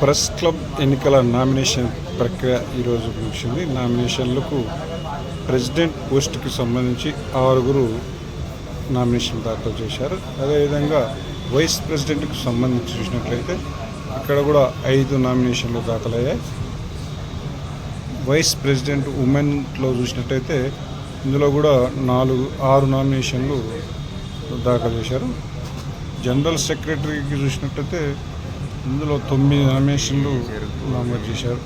Press club ఎన్నికల nomination ప్రక్రియ ఈరోజు ముగిసింది. నామినేషన్లకు ప్రెసిడెంట్ పోస్టుకి సంబంధించి ఆరుగురు నామినేషన్ దాఖలు చేశారు. అదేవిధంగా వైస్ ప్రెసిడెంట్కి సంబంధించి చూసినట్లయితే ఇక్కడ కూడా ఐదు నామినేషన్లు దాఖలయ్యాయి. వైస్ ప్రెసిడెంట్ ఉమెన్లో చూసినట్టయితే ఇందులో కూడా నాలుగు ఆరు నామినేషన్లు దాఖలు చేశారు. జనరల్ సెక్రటరీకి చూసినట్టయితే ఇందులో తొమ్మిది నామినేషన్లు నమోదు చేశారు.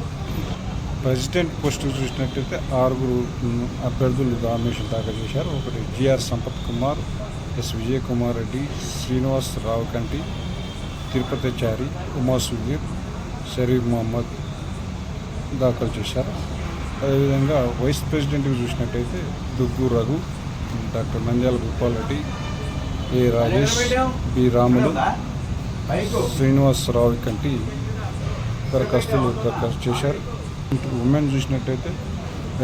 ప్రెసిడెంట్ పోస్టు చూసినట్టయితే ఆరుగురు అభ్యర్థులు నామినేషన్ దాఖలు చేశారు. ఒకటి జిఆర్ సంపత్ కుమార్ ఎస్ విజయ్ కుమార్ రెడ్డి శ్రీనివాస్ రావు కంటి తిరుపతిచారి ఉమా సుధీర్ షరీఫ్ మహమ్మద్ దాఖలు చేశారు. అదేవిధంగా వైస్ ప్రెసిడెంట్కి చూసినట్టయితే Duggu Raghu doctor Nandyala Gopal Reddy A Rajesh B Ramulu Srinivasarao Kanti దరఖాస్తులు దరఖాస్తు చేశారు. ఉమెన్ చూసినట్టయితే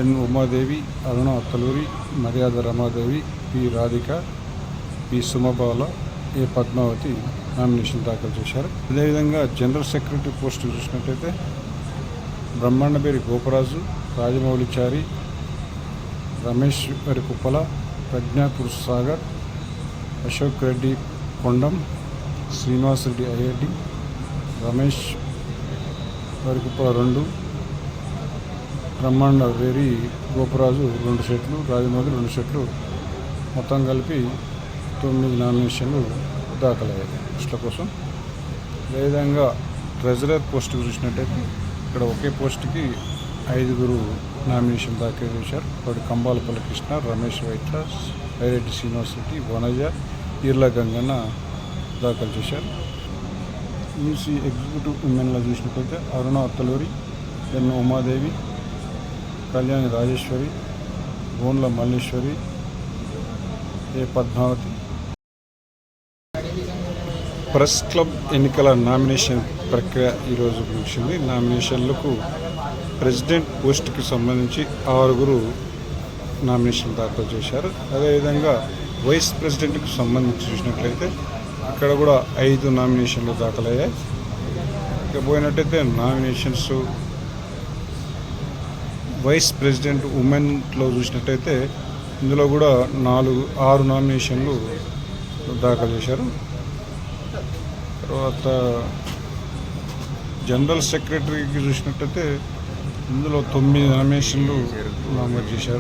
ఎన్ Umadevi Aruna Attaluri Maryada Ramadevi P Radhika P Sumabala A Padmavathi nomination దాఖలు చేశారు. అదేవిధంగా జనరల్ సెక్రటరీ పోస్టు చూసినట్టయితే బ్రహ్మాండపేరి గోపరాజు రాజమౌళిచారి రమేష్ వరి కుప్పల ప్రజ్ఞాపూర్ సాగర్ అశోక్ రెడ్డి కొండం శ్రీనివాస్ రెడ్డి ఐఐటి రమేష్ వరి రెండు బ్రహ్మాండ వేరి గోపరాజు రెండు సెట్లు రాజమౌళి రెండు సెట్లు మొత్తం కలిపి తొమ్మిది నామినేషన్లు దాఖలయ్యాయి. పోస్టుల కోసం అదేవిధంగా ట్రెజరర్ పోస్ట్ చూసినట్టయితే ఇక్కడ ఒకే పోస్ట్కి ఐదుగురు నామినేషన్ దాఖలు చేశారు. ఒకటి కంబాలపల్లి కృష్ణ రమేష్ వైట్ల వైరెడ్డి శ్రీనివాస్ రెడ్డి వనజ ఈర్ల గంగన్న దాఖలు చేశారు. ఈసీ ఎగ్జిక్యూటివ్ ఉమెన్లో చూసినట్టయితే Aruna Attaluri N Umadevi Kalyani Rajeshwari Gonla Malleshwari A Padmavathi. Press club ఎన్నికల నామినేషన్ ప్రక్రియ ఈరోజు ముగిసింది. నామినేషన్లకు ప్రెసిడెంట్ పోస్టుకి సంబంధించి ఆరుగురు నామినేషన్ దాఖలు చేశారు. అదేవిధంగా వైస్ ప్రెసిడెంట్కి సంబంధించి చూసినట్లయితే ఇక్కడ కూడా ఐదు నామినేషన్లు దాఖలయ్యాయి. ఇక పోయినట్టయితే నామినేషన్స్ వైస్ ప్రెసిడెంట్ ఉమెన్లో చూసినట్టయితే ఇందులో కూడా నాలుగు ఆరు నామినేషన్లు దాఖలు చేశారు. తర్వాత జనరల్ సెక్రటరీకి చూసినట్టయితే ఇందులో తొమ్మిది నామినేషన్లు నమోదు చేశారు.